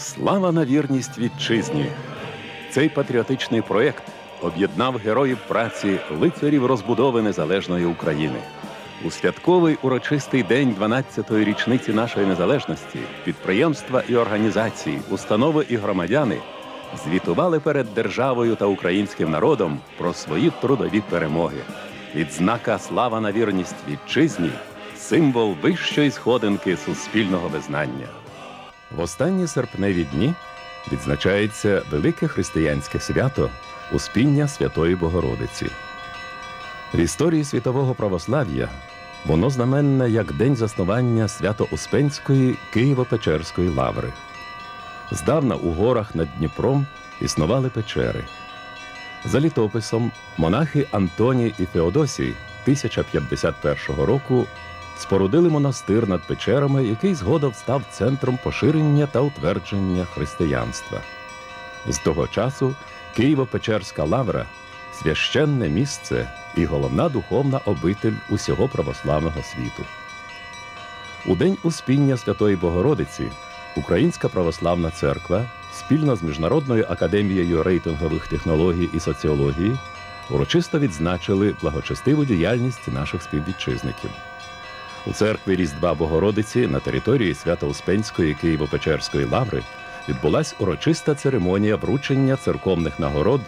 Слава на вірність вітчизні! Цей патріотичний проєкт об'єднав героїв праці лицарів розбудови незалежної України. У святковий урочистий день 12-ї річниці нашої незалежності підприємства і організації, установи і громадяни звітували перед державою та українським народом про свої трудові перемоги. Відзнака Слава на вірність вітчизні символ вищої сходинки суспільного визнання. В останні серпневі дні відзначається велике християнське свято Успіння Святої Богородиці. В історії світового православ'я воно знаменне як день заснування Свято-Успенської Києво-Печерської лаври. Здавна у горах над Дніпром існували печери. За літописом монахи Антоній і Феодосій 1051 року спорудили монастир над печерами, який згодом став центром поширення та утвердження християнства. З того часу Києво-Печерська лавра священне місце і головна духовна обитель усього православного світу. У день Успіння Святої Богородиці Українська православна церква спільно з Міжнародною академією рейтингових технологій і соціології урочисто відзначили благочестиву діяльність наших співвітчизників. У церкві Різдва Богородиці на території Свято-Успенської Києво-Печерської лаври відбулась урочиста церемонія вручення церковних нагород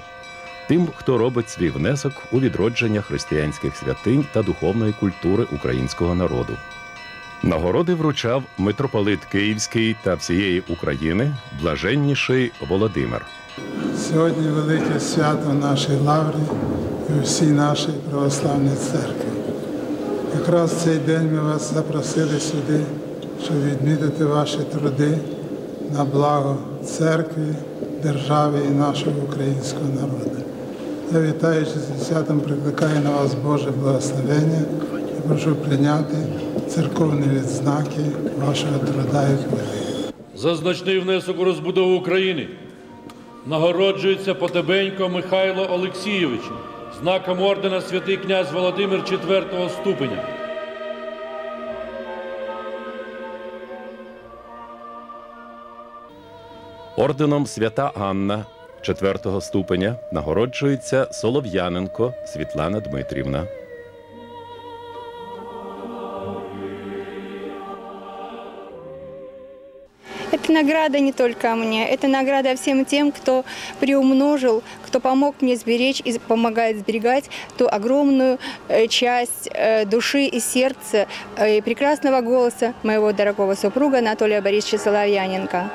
тим, хто робить свій внесок у відродження християнських святинь та духовної культури українського народу. Нагороди вручав митрополит Київський та всієї України блаженніший Володимир. Сьогодні велике свято в нашій лаврі і всій нашій православній церкві. Якраз цей день ми вас запросили сюди, щоб відмітити ваші труди на благо церкві, держави і нашого українського народу. Я вітаючи зі святом, прикликаю на вас Боже благословення і прошу прийняти церковні відзнаки вашого труда і подвигу. За значний внесок у розбудову України нагороджується Потебенько Михайло Олексійович знаком ордена святий князь Володимир IV ступеня. Орденом Свята Анна четвертого ступеня нагороджується Солов'яненко Світлана Дмитрівна. Это награда не только мне, это награда всем тем, кто приумножил, кто помог мне сберечь и помогает сберегать ту огромную э, часть э, души и сердца э, и прекрасного голоса моего дорогого супруга Анатолия Борисовича Соловьяненко.